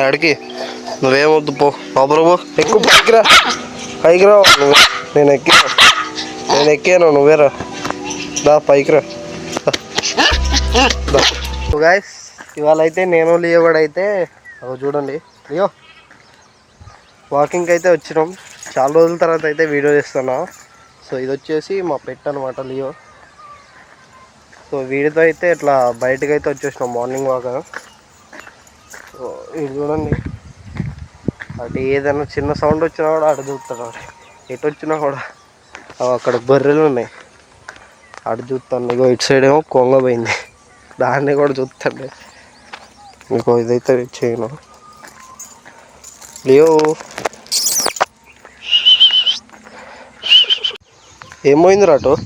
ఆడికి. నువ్వేమొద్దు పో. బాబురావు ఎక్కువ పైకిరా. పైకి రా నువ్వు. నేను ఎక్కాను నేను ఎక్కాను నువ్వేరా. దా పైకి రా గాయస్ ఇవాళ అయితే నేను లియో కూడా అయితే అవి చూడండి. లియో వాకింగ్కి అయితే వచ్చినాం. చాలా రోజుల తర్వాత అయితే వీడియో చేస్తున్నా. సో ఇది వచ్చేసి మా పెట్ అనమాట లియో. సో వీడితో అయితే ఇట్లా బయటకు అయితే వచ్చేసినాం మార్నింగ్ వాక్. సో ఇది చూడండి. అటు ఏదైనా చిన్న సౌండ్ వచ్చినా కూడా అటు చూస్తాడు వాడు. ఎటు వచ్చినా కూడా. అక్కడ బర్రెలు ఉన్నాయి. అటు చూస్తాను ఇగో ఇటు సైడ్ ఏమో కొంగ పోయింది. దాన్ని కూడా చూస్తాండి. మీకు ఇదైతే చేయను. లేవు ఏమైంది రాటు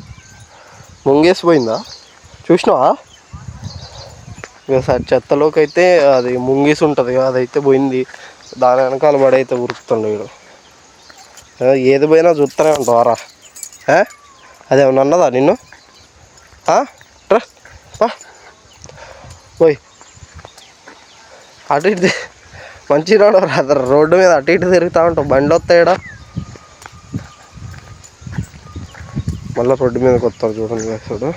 ముంగేసిపోయిందా చూసినావా? ఇక చెత్తలోకి అయితే అది ముంగిసి ఉంటుంది అదైతే పోయింది. దాని వెనకాల పడి అయితే ఉరుకుతుండే వీడు. ఏది పోయినా చూస్తూనే ఉంటావారా అదేమన్నా అన్నదా నిన్ను? ఆ? రా అటు ఇటు మంచి రాదు రోడ్డు మీద అటు ఇటు తిరుగుతూ ఉంటావు. బండి వస్తాయడా మళ్ళీ రోడ్డు మీదకి వస్తారు చూడండి చూడు.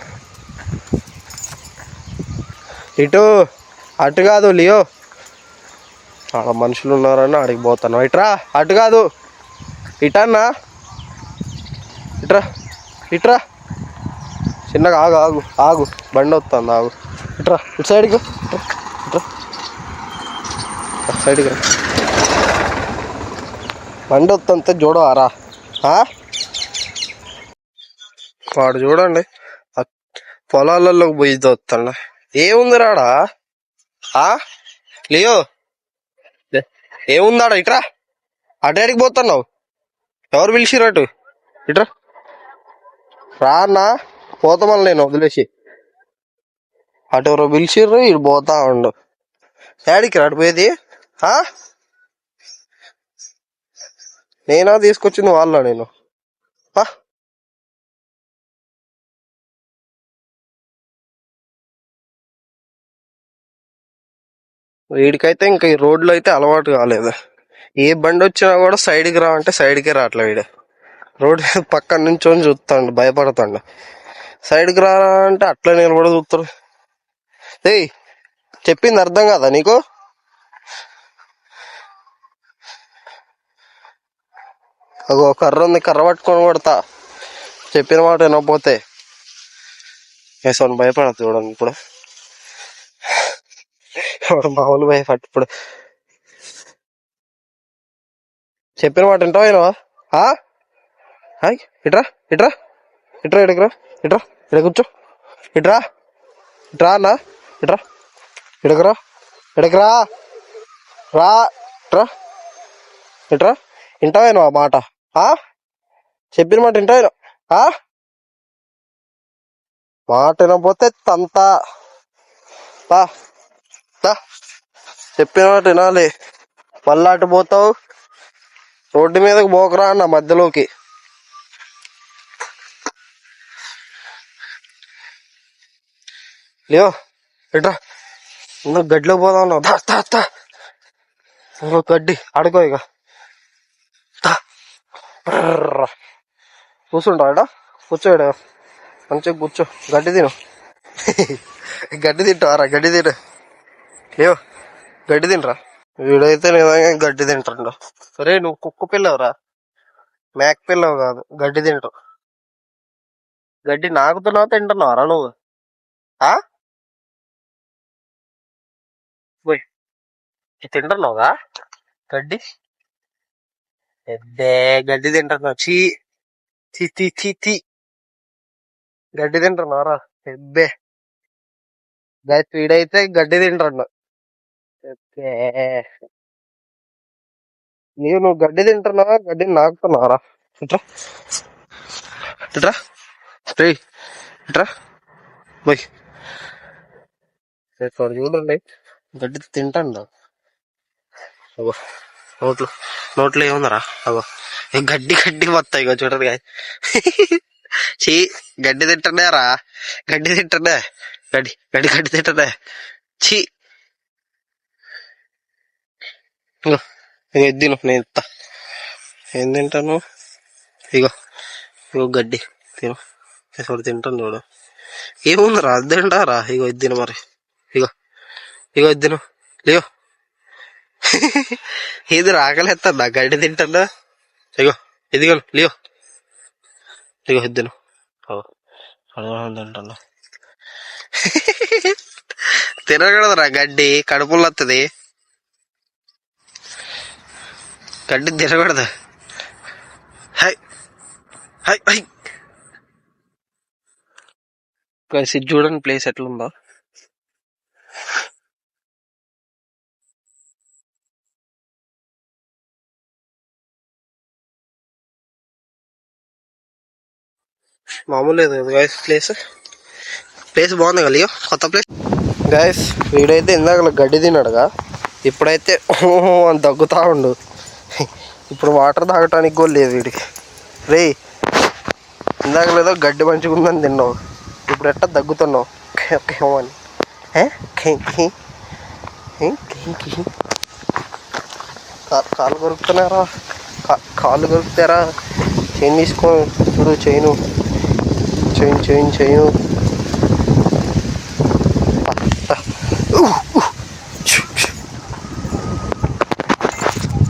ఇటు అటు కాదు లియో. ఆడ మనుషులు ఉన్నారని ఆడికి పోతాను. ఇట్రా అటు కాదు. ఇటన్నా. ఇట్రా ఇట్రా. చిన్నగా ఆగు ఆగు ఆగు. బండి వస్తుంది ఆగు. ఇట్రా ఇటు సైడ్కి. ఇట్రా అటు సైడ్కి బండి వస్తుంది చూడవారా? వాడు చూడండి. పొలాలలోకి పోయి వస్తాడు ఏముంది రాడా ఆ? లియో? లే, ఏముందాడా? ఇట్రా. అటాడికి పోతున్నావు? ఎవరు పిలిచిర్రు అటు? ఇట్రా. రా అన్నా పోతామని నేను వదిలేసి. అటు ఎవరో పిలిచిర్రు ఇటు పోతా ఉండు. డాడీకి రాడు పోయేది. ఆ? నేనా తీసుకొచ్చింది వాళ్ళ నేను. వీడికైతే ఇంకా ఈ రోడ్లో అయితే అలవాటు కాలేదు. ఏ బండి వచ్చినా కూడా సైడ్కి రా అంటే సైడ్కే రావట్లే వీడు. రోడ్ పక్కన నుంచొని చూస్తాడు భయపడతాడు. సైడ్కి రా అంటే అట్లా నిలబడి చూస్తారు చూస్తాడు ఏయ్ చెప్పింది అర్థం కాదా నీకు? అగో కర్ర ఉంది కర్ర పట్టుకొని కొడతా. చెప్పిన మాట వినకపోతే. వేసాను భయపడదు చూడండి ఇప్పుడు. మామూలు భయపట్టు ఇప్పుడు. చెప్పిన మాట వింటావా వినవా? ఆ? హాయ్ ఇట్రా ఇట్రా ఇట్రా ఇడకరా ఇట్రా ఇడ కూర్చో. ఇట్రా ఇట్రా అన్నా ఇట్రా ఇడకరా ఇటుకురా రా ఇట్రా ఇట్రా. వింటావేనా ఆ మాట? ఆ? చెప్పిన మాట వింటావేనా ఆ? మాట వినకపోతే తంతా. బా చెప్పిన వినాలి. మళ్ళా అటు పోతావు. రోడ్డు మీదకి పోకరా అన్న మధ్యలోకి. లేవో ఎట్రా? ఇంకా గడ్డిలో పోదాం అన్నావు. దా దా దా. ఇంకో గడ్డి ఆడుకో ఇక. దా. బ్రర్ర. కూర్చుంటావు మంచిగా కూర్చో. గడ్డి తిను. గడ్డి తింటావారా? గడ్డి తిను. లేవు గడ్డి తినరా? వీడైతే నిజంగా గడ్డి తింటాడు. సరే నువ్వు కుక్క పిల్లవరా? మేక పిల్లవు కాదు గడ్డి తింటావు గడ్డి నాకుతున్నావు తింటున్నావురా నువ్వు? ఆ? పోయి తింటున్నావుగా? గడ్డి? ఎద్దే గడ్డి తింటున్నావు. చీ చీ తీ చీ తీ గడ్డి తింటున్నావురా? ఎద్దే వీడైతే గడ్డి తింటున్నావు నేను నీవు నువ్వు గడ్డి తింటున్నావా? గడ్డి నాకుతున్నావరా ఇట్రా ఇట్రా రే ఇట్రా పోయ్ ఇక్కడ చూడండి. గడ్డి తింటాను అగో నోట్లో నోట్లో ఏముందరా? అగో ఏ గడ్డి గడ్డి మొత్తం ఇగో చూడండి చీ గడ్డి తింటుండే రా గడ్డి తింటుండే గడ్డి గడ్డి గడ్డి తింటుండే చీ. ఇగో ఇగో నేను ఇస్తా ఏం తింటాను? ఇగో ఇగో గడ్డి తిను. ఇప్పుడు తింటాను చూడు. ఏముందిరా? అది ఇగో ఇది మరి. ఇగో ఇగో ఇద్దిను లేవు ఇది రాకలేస్తా గడ్డి తింటాడా ఇగో ఇదిగో లేవు ఇగో ఇద్దిను తిను తింటాను. తినకూడదురా గడ్డి. కడుపులో వస్తుంది గడ్డి తినకూడదు హై హై హై. Guys, ఇది చూడండి ప్లేస్ ఎట్లుందో. మామూలు లేదు కదా గైస్ ప్లేస్ ప్లేస్ బాగుంది కలియో కొత్త ప్లేస్ గైస్ వీడైతే ఇందాక గడ్డి తిన్నాడుగా. ఇప్పుడైతే అని దగ్గుతా ఉండు. ఇప్పుడు వాటర్ తాగటానికి కూడా లేదు వీడికి. రే ఇందాక లేదో గడ్డి మంచిగా ఉందని తిన్నావు. ఇప్పుడు ఎట్టా దగ్గుతున్నావు అని. కాలు కొరుకుతున్నారా? కాలు కొరుకుతారా? చైన్ తీసుకో. చూడు చైను చైన్ చైన్ చైను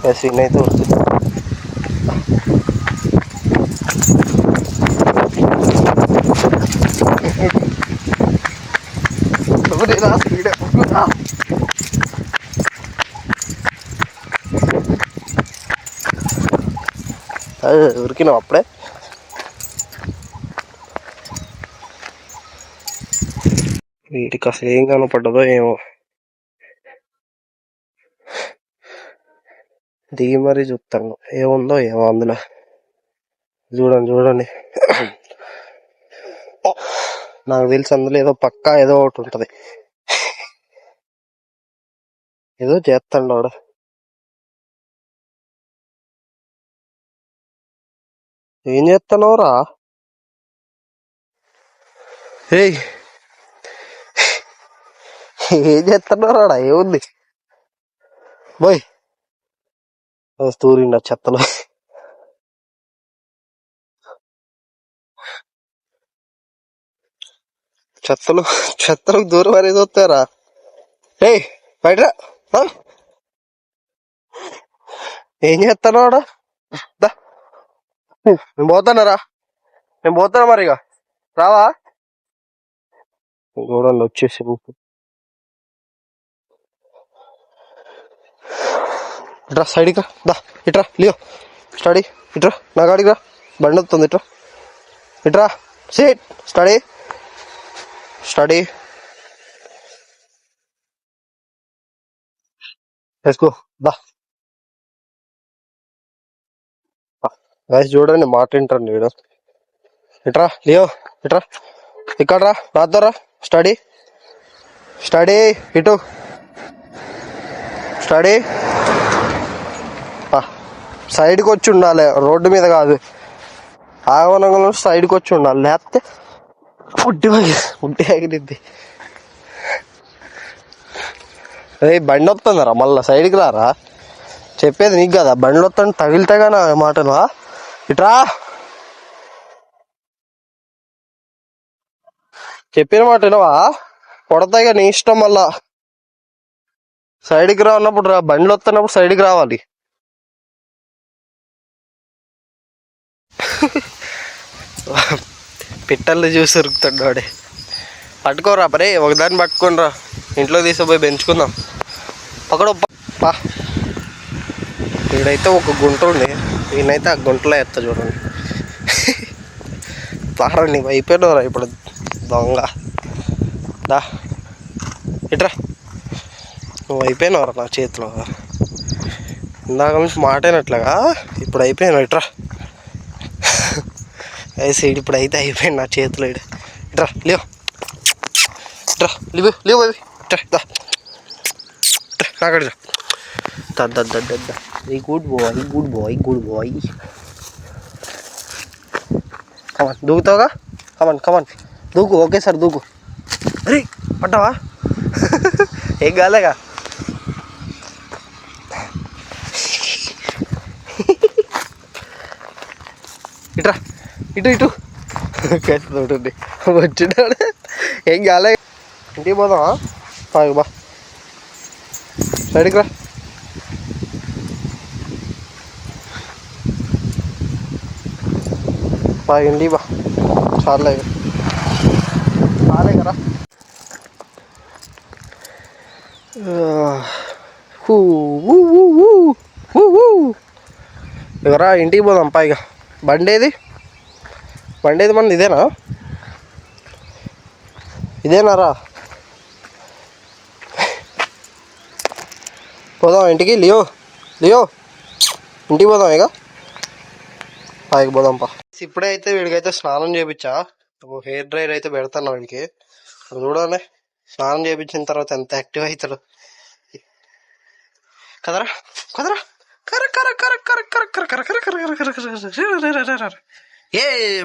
ಹಸಿ ನೈ ತೋರಿಸ್ತೀನಿ அது இருக்கணும் அப்படியே வீட்டுக்கு அசையும் காணப்பட்டதோ ஏவோ దిగి మరీ చూస్తాను ఏముందో ఏమో అందులో. చూడండి చూడండి. నాకు తెలిసి అందులో ఏదో పక్కా ఏదో ఒకటి ఉంటుంది. ఏదో చేస్తాడు వాడు. ఏం చేస్తున్నావురా ఏయ్. ఏం చేస్తున్నారా ఏముంది? తూరిండ చెత్తలో చెత్తలు చెత్తలకు దూరం అనేది వస్తారా ఏ బయట ఏం చేస్తాను ఆడ? నేను పోతానరా నేను పోతాను మరి ఇక రావా? గోడలు వచ్చేసి ఇట్రా సైడ్కి రా. దా ఇట్రా లియో. స్టడీ ఇట్రా. నా గాడికి రా. బండి వస్తుంది ఇట్రా. ఇట్రా. Sit steady. స్టడీ. వేసుకో. దా. గైస్ చూడండి మాట వింటారు వీడు. ఇట్రా లియో. ఇట్రా. ఇక్కడ రా. నాతో రా. స్టడీ. స్టడీ. ఇటు. స్టడీ. సైడ్కి వచ్చి ఉండాలి. రోడ్డు మీద కాదు. ఆగమనంలో సైడ్కి వచ్చి ఉండాలి లేకపోతే ఉడ్డి ఉంటే ఎగిరిద్ది. అదే బండి వస్తుందరా మళ్ళీ సైడ్కి రారా? చెప్పేది నీకు కదా? బండి వస్తాను తగిలితే నా మాటను ఇట్రా. చెప్పిన మాట వినవా? కొడతాయిగా నీ ఇష్టం మళ్ళా. సైడ్కి రా అన్నప్పుడు రా బండ్లు వస్తున్నప్పుడు సైడ్కి రావాలి. పిట్టల్ని చూసి ఉరుకుతాడు వాడే. పట్టుకోరా పరే ఒకదాన్ని పట్టుకోనరా ఇంట్లో తీసుకుపోయి పెంచుకుందాం. అక్కడ పా వీడైతే ఒక గుంట ఉంది. ఈయనైతే ఆ గుంటలో ఎత్తా చూడండి. పారా నీవు అయిపోయినవరా ఇప్పుడు దొంగ. దా. ఇట్రా. నువ్వు అయిపోయినవరా నా చేతిలో. ఇందాక నుంచి మాటైనట్లుగా. ఇప్పుడు అయిపోయాను ఇట్రా. వేసి ఇప్పుడు అయితే అయిపోయింది నా చేతిలో ఈడు. లేవు. ఇట్రా లేవు లేవు అవి. ఇట్రా దా ఈ good boy good boy good boy come on దూకుతావుగా? Come on come on దూకు ఓకే సార్ దూకు. అరే పట్టావా? ఏం కాలేగా ఇటు ఇటు. ఉంటుంది. వచ్చినాడు. ఏం కాలే. ఇంటికి పోదామా? బా. సైడ్కి రా బా ఇంటికి బా. చాలే చాలే కదా. ఇంటికి పోదాం పైగా బండి ఏది పండేది ఏది మన ఇదేనా ఇదేనా రా పోదాం ఇంటికి లియో లియో ఇంటికి పోదాం ఇక పైకి పోదాం పా ఇప్పుడే అయితే వీడికైతే స్నానం చేయించా హెయిర్ డ్రైర్ అయితే పెడతాను వీడికి చూడాలి స్నానం చేయించిన తర్వాత ఎంత యాక్టివ్ అవుతాడు కదరా కదరా కర కర కర కర కర కర కర కర కర కర కర కర Yay!